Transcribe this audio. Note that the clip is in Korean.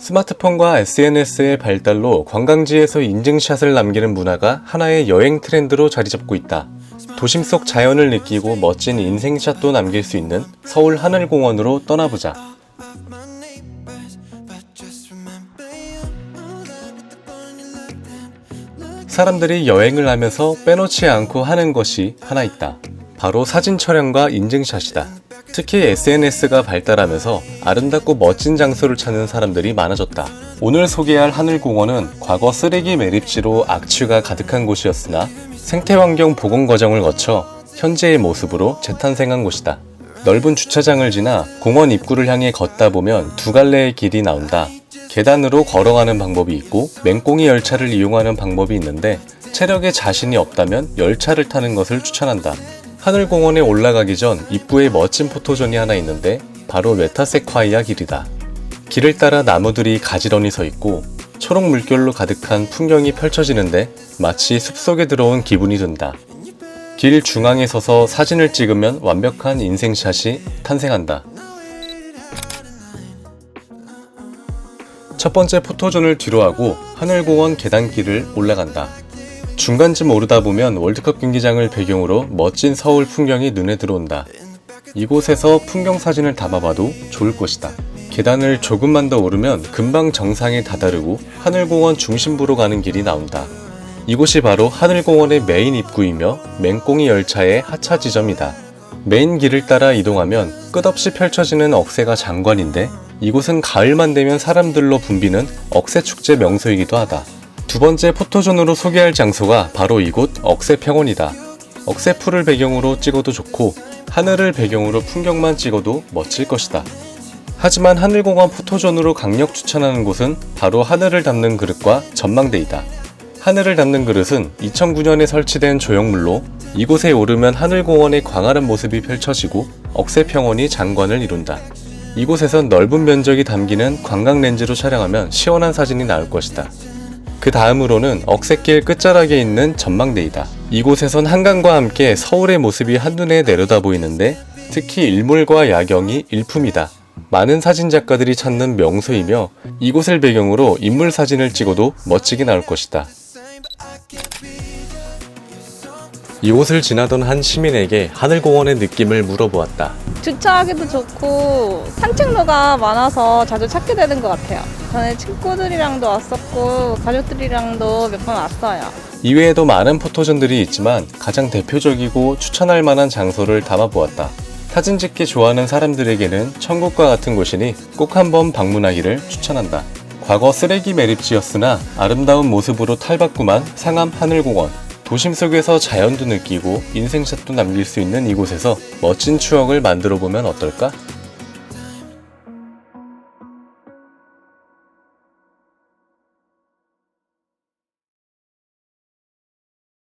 스마트폰과 SNS의 발달로 관광지에서 인증샷을 남기는 문화가 하나의 여행 트렌드로 자리 잡고 있다. 도심 속 자연을 느끼고 멋진 인생샷도 남길 수 있는 서울 하늘공원으로 떠나보자. 사람들이 여행을 하면서 빼놓지 않고 하는 것이 하나 있다. 바로 사진 촬영과 인증샷이다. 특히 SNS가 발달하면서 아름답고 멋진 장소를 찾는 사람들이 많아졌다. 오늘 소개할 하늘공원은 과거 쓰레기 매립지로 악취가 가득한 곳이었으나 생태환경 복원 과정을 거쳐 현재의 모습으로 재탄생한 곳이다. 넓은 주차장을 지나 공원 입구를 향해 걷다 보면 두 갈래의 길이 나온다. 계단으로 걸어가는 방법이 있고 맹꽁이 열차를 이용하는 방법이 있는데 체력에 자신이 없다면 열차를 타는 것을 추천한다. 하늘공원에 올라가기 전 입구에 멋진 포토존이 하나 있는데 바로 메타세콰이아 길이다. 길을 따라 나무들이 가지런히 서 있고 초록 물결로 가득한 풍경이 펼쳐지는데 마치 숲속에 들어온 기분이 든다. 길 중앙에 서서 사진을 찍으면 완벽한 인생샷이 탄생한다. 첫 번째 포토존을 뒤로 하고 하늘공원 계단길을 올라간다. 중간쯤 오르다 보면 월드컵 경기장을 배경으로 멋진 서울 풍경이 눈에 들어온다. 이곳에서 풍경 사진을 담아봐도 좋을 것이다. 계단을 조금만 더 오르면 금방 정상에 다다르고 하늘공원 중심부로 가는 길이 나온다. 이곳이 바로 하늘공원의 메인 입구이며 맹꽁이 열차의 하차 지점이다. 메인 길을 따라 이동하면 끝없이 펼쳐지는 억새가 장관인데 이곳은 가을만 되면 사람들로 붐비는 억새 축제 명소이기도 하다. 두 번째 포토존으로 소개할 장소가 바로 이곳 억새평원이다. 억새풀을 배경으로 찍어도 좋고 하늘을 배경으로 풍경만 찍어도 멋질 것이다. 하지만 하늘공원 포토존으로 강력 추천하는 곳은 바로 하늘을 담는 그릇과 전망대이다. 하늘을 담는 그릇은 2009년에 설치된 조형물로 이곳에 오르면 하늘공원의 광활한 모습이 펼쳐지고 억새평원이 장관을 이룬다. 이곳에선 넓은 면적이 담기는 관광 렌즈로 촬영하면 시원한 사진이 나올 것이다. 그 다음으로는 억새길 끝자락에 있는 전망대이다. 이곳에선 한강과 함께 서울의 모습이 한눈에 내려다 보이는데 특히 일몰과 야경이 일품이다. 많은 사진작가들이 찾는 명소이며 이곳을 배경으로 인물 사진을 찍어도 멋지게 나올 것이다. 이곳을 지나던 한 시민에게 하늘공원의 느낌을 물어보았다. 주차하기도 좋고 산책로가 많아서 자주 찾게 되는 것 같아요. 저는 친구들이랑도 왔었고 가족들이랑도 몇 번 왔어요. 이외에도 많은 포토존들이 있지만 가장 대표적이고 추천할 만한 장소를 담아보았다. 사진 찍기 좋아하는 사람들에게는 천국과 같은 곳이니 꼭 한번 방문하기를 추천한다. 과거 쓰레기 매립지였으나 아름다운 모습으로 탈바꿈한 상암 하늘공원. 도심 속에서 자연도 느끼고 인생샷도 남길 수 있는 이곳에서 멋진 추억을 만들어 보면 어떨까?